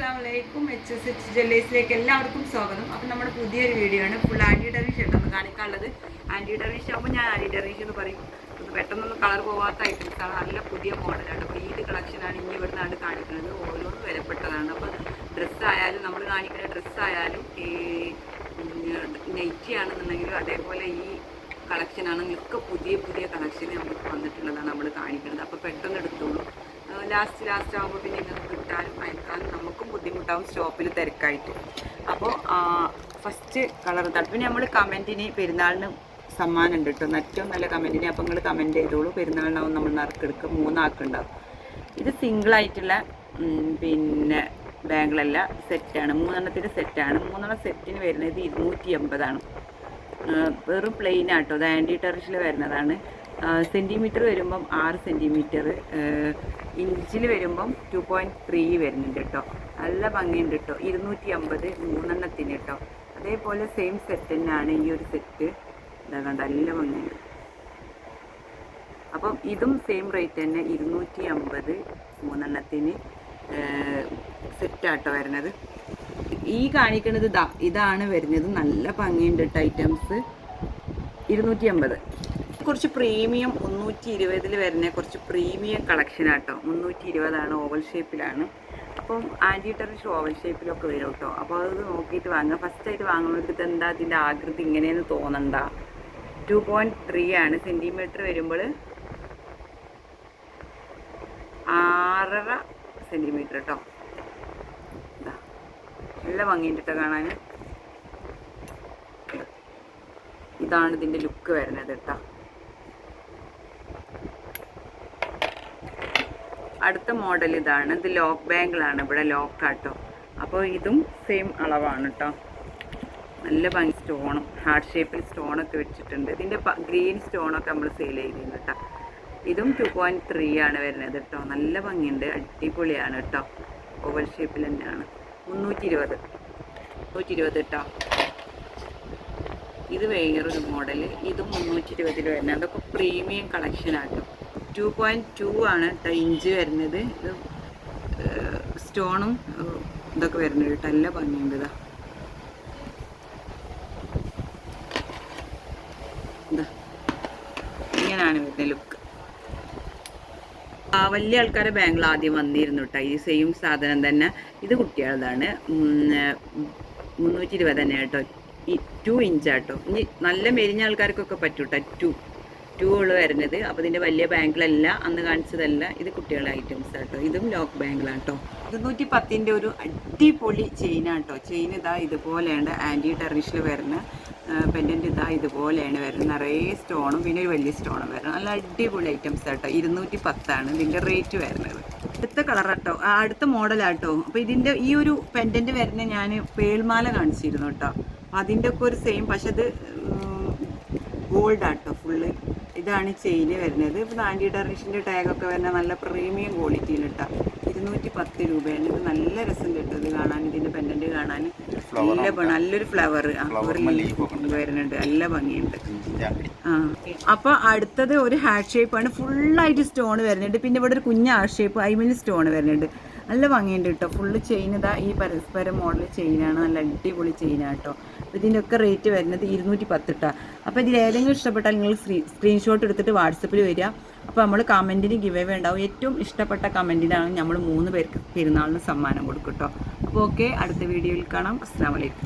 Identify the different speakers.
Speaker 1: അസ്സാം വലൈക്കും H S H ജ്വല്ലേഴ്സിലേക്ക് എല്ലാവർക്കും സ്വാഗതം. അപ്പം നമ്മുടെ പുതിയൊരു വീഡിയോ ആണ്. ഫുൾ ആന്റി ഡെറിഷ് ഉണ്ടെന്ന് കാണിക്കാനുള്ളത്. ആന്റി ഡെറിഷ് ആകുമ്പോൾ ഞാൻ ആന്റി ഡെറിഷ് എന്ന് പറയും. ഇത് പെട്ടെന്നൊന്നും കളർ ഐറ്റംസ് ആണ്. നല്ല പുതിയ മോഡലാണ് അപ്പോൾ ഈ കളക്ഷനാണ് ഇനി ഇവിടുന്നാണ് കാണിക്കുന്നത്. ഓരോന്നും വിലപ്പെട്ടതാണ്. അപ്പോൾ ഡ്രസ്സായാലും നമ്മൾ കാണിക്കുന്ന ഡ്രസ്സായാലും ഈ നെറ്റി ആണെന്നുണ്ടെങ്കിലും അതേപോലെ ഈ കളക്ഷനാണ് ഒക്കെ പുതിയ പുതിയ കളക്ഷൻ നമുക്ക് വന്നിട്ടുള്ളതാണ് നമ്മൾ കാണിക്കുന്നത്. അപ്പോൾ പെട്ടെന്ന് എടുത്തോളൂ. ലാസ്റ്റ് ലാസ്റ്റ് ആകുമ്പോൾ പിന്നെ നിങ്ങൾക്ക് കിട്ടാനും നമുക്കും ബുദ്ധിമുട്ടാവും സ്റ്റോപ്പിൽ തിരക്കായിട്ട്. അപ്പോൾ ഫസ്റ്റ് കളർ തട്ട് പിന്നെ നമ്മൾ കമന്റിന് പെരുന്നാളിന് സമ്മാനം ഉണ്ട് കേട്ടോ ഏറ്റവും നല്ല കമന്റിന് അപ്പോൾ നിങ്ങൾ കമന്റ് ചെയ്തോളൂ. പെരുന്നാളിനാവും നമ്മൾ നറുക്കെടുക്കുക മൂന്നാക്കുണ്ടാവും ഇത് സിംഗിൾ ആയിട്ടുള്ള പിന്നെ ബാങ്കിളല്ല സെറ്റാണ് മൂന്നെണ്ണത്തിന്റെ സെറ്റാണ് മൂന്നെണ്ണം സെറ്റിന് വരുന്നത് ഇരുന്നൂറ്റി എൺപതാണ് വെറും പ്ലെയിൻ ആട്ടോ. അത് ആന്റി ടെറിഷിൽ വരുന്നതാണ്. സെന്റിമീറ്റർ വരുമ്പം ആറ് സെന്റിമീറ്റർ ഇഞ്ചിൽ വരുമ്പം ടു പോയിന്റ് ത്രീ വരുന്നുണ്ട് കേട്ടോ നല്ല ഭംഗിയുണ്ട് കേട്ടോ ഇരുന്നൂറ്റി അമ്പത് മൂന്നെണ്ണത്തിന് കേട്ടോ അതേപോലെ സെയിം സെറ്റ് തന്നെയാണ് ഈ ഒരു സെറ്റ് ഇതാ കണ്ട നല്ല ഭംഗിയുണ്ട്. അപ്പം ഇതും സെയിം റേറ്റ് തന്നെ ഇരുന്നൂറ്റി അമ്പത് മൂന്നെണ്ണത്തിന് സെറ്റാട്ടോ വരുന്നത്. ഈ കാണിക്കുന്നത് ഇതാ ഇതാണ് വരുന്നത്. നല്ല ഭംഗിയുണ്ട് കേട്ടോ ഐറ്റംസ് ഇരുന്നൂറ്റി അമ്പത് കുറച്ച് പ്രീമിയം മുന്നൂറ്റി ഇരുപതിൽ വരുന്ന കുറച്ച് പ്രീമിയം കളക്ഷൻ ആട്ടോ മുന്നൂറ്റി ഇരുപതാണ് ഓവൽ ഷേപ്പിലാണ് അപ്പം ആന്റി ഷോവൽ ഷേപ്പിലൊക്കെ വരും കേട്ടോ. അപ്പോൾ അത് നോക്കിയിട്ട് വാങ്ങുക. ഫസ്റ്റായിട്ട് വാങ്ങുന്നവർക്ക് എന്താ അതിന്റെ ആകൃതി ഇങ്ങനെയെന്ന് തോന്നണ്ട. ടു പോയിന്റ് ത്രീ ആണ്. സെന്റിമീറ്റർ വരുമ്പോൾ ആറര സെന്റിമീറ്റർ കേട്ടോ ഇതാ. നല്ല ഭംഗിയുണ്ട് കേട്ടോ കാണാൻ. ഇതാണ് ഇതിന്റെ ലുക്ക് വരുന്നത് കേട്ടോ അടുത്ത മോഡൽ ഇതാണ്. ഇത് ലോക്ക് ബാങ്കിളാണ് ഇവിടെ ലോക്ക് ആട്ടോ. അപ്പോൾ ഇതും സെയിം അളവാണ് കേട്ടോ നല്ല ഭംഗി സ്റ്റോണും ഹാർട്ട് ഷേപ്പിൽ സ്റ്റോണൊക്കെ വെച്ചിട്ടുണ്ട്. ഇതിന്റെ ഗ്രീൻ സ്റ്റോണൊക്കെ നമ്മൾ സെയിൽ ചെയ്തിരുന്നു കേട്ടോ ഇതും ടു പോയിന്റ് ത്രീ ആണ് വരുന്നത് കേട്ടോ നല്ല ഭംഗിയുണ്ട്. അടിപൊളിയാണ് കേട്ടോ ഓവൽ ഷേപ്പിൽ തന്നെയാണ്. മുന്നൂറ്റി ഇരുപത് മുന്നൂറ്റി ഇരുപത് കേട്ടോ ഇത് വേറൊരു മോഡൽ ഇതും മുന്നൂറ്റി ഇരുപതിൽ വരുന്നത്. അതൊക്കെ പ്രീമിയം കളക്ഷൻ ആട്ടോ ടു പോയിന്റ് ടു ആണ് കേട്ടോ ഇഞ്ച് വരുന്നത്. ഇത് സ്റ്റോണും ഇതൊക്കെ വരുന്നത് കേട്ടോ. നല്ല ഭംഗിയുണ്ട് ഇങ്ങനെയാണ് വരുന്നത് ലുക്ക്. വലിയ ആൾക്കാരെ ബാങ്കിൽ ആദ്യം വന്നിരുന്നു കേട്ടോ. ഈ സെയിം സാധനം തന്നെ. ഇത് കുട്ടികളതാണ് മുന്നൂറ്റി ഇരുപത് തന്നെ കേട്ടോ. ടു ഇഞ്ചാട്ടോ ഇനി നല്ല മെരിഞ്ഞ ആൾക്കാർക്കൊക്കെ പറ്റൂട്ടോ കേട്ടോ. ടു ടു ഉള്ളു വരുന്നത്. അപ്പോൾ ഇതിന്റെ വലിയ ബാങ്കിലല്ല അന്ന് കാണിച്ചതല്ല. ഇത് കുട്ടികളുടെ ഐറ്റംസ് ആട്ടോ. ഇതും ലോക്ക് ബാങ്കിലാണ് കേട്ടോ ഇരുന്നൂറ്റി പത്തിന്റെ ഒരു അടിപൊളി ചെയിനാണ് കേട്ടോ ചെയിൻ ഇതാ ഇതുപോലെയാണ് ആന്റി ടെറിഷിൽ വരുന്ന പെൻഡന്റ് ഇതാ ഇതുപോലെയാണ് വരുന്നത്. നിറയെ സ്റ്റോണും പിന്നെ ഒരു വലിയ സ്റ്റോണും വരുന്നത്. നല്ല അടിപൊളി ഐറ്റംസ് ആട്ടോ. ഇരുന്നൂറ്റി പത്താണ് ഇതിന്റെ റേറ്റ് വരുന്നത്. അടുത്ത ആ, അടുത്ത മോഡലാട്ടോ അപ്പോൾ ഇതിന്റെ ഈ ഒരു പെൻഡന്റ് വരുന്ന ഞാൻ പേൾമാല കാണിച്ചിരുന്നു കേട്ടോ. അതിന്റെ ഒക്കെ ഒരു സെയിം പക്ഷെ അത് ഗോൾഡ് ആട്ടോ ഫുള്ള് ഇതാണ് ചെയിന് വരുന്നത്. ഇപ്പോൾ ആന്റി ടെറിഷിന്റെ ടാഗൊക്കെ വരുന്ന നല്ല പ്രീമിയം ക്വാളിറ്റിയിൽ കേട്ടോ ഇരുന്നൂറ്റി പത്ത് രൂപയാണ്. ഇത് നല്ല രസം കിട്ടും ഇത് കാണാൻ ഇതിന്റെ പെൻഡന്റ് കാണാൻ. നല്ല നല്ലൊരു ഫ്ലവർ വരുന്നുണ്ട്. നല്ല ഭംഗിയുണ്ട്. ആ. അപ്പോൾ അടുത്തത് ഒരു ഹാർട്ട് ഷേപ്പാണ് ആണ്. ഫുള്ളായിട്ട് സ്റ്റോൺ വരുന്നുണ്ട്. പിന്നെ ഇവിടെ ഒരു കുഞ്ഞ ഹാർട്ട് ഷേപ്പ് അതിമിൽ സ്റ്റോൺ വരുന്നുണ്ട്. നല്ല ഭംഗിയുണ്ട് കേട്ടോ. ഫുള്ള് ചെയിൻ ഇതാ ഈ പരസ്പരം മോഡൽ ചെയിനാണ് നല്ല അടിപൊളി ചെയിനാണ് കേട്ടോ. ഇതിന്റെ ഒക്കെ റേറ്റ് വരുന്നത് ഇരുന്നൂറ്റി പത്ത് അപ്പോൾ ഇതിൽ ഏതെങ്കിലും ഇഷ്ടപ്പെട്ടാൽ നിങ്ങൾ സ്ക്രീൻഷോട്ട് എടുത്തിട്ട് വാട്സപ്പിൽ വരിക. അപ്പോൾ നമ്മൾ കമന്റിന് ഗിവ് അവേ ഉണ്ടാവും. ഏറ്റവും ഇഷ്ടപ്പെട്ട കമന്റിനാണ് നമ്മൾ മൂന്ന് പേർക്ക് പെരുന്നാളിന് സമ്മാനം കൊടുക്കും കേട്ടോ. അപ്പോൾ ഓക്കെ അടുത്ത വീഡിയോയിൽ കാണാം. അസ്സാം വലൈക്കും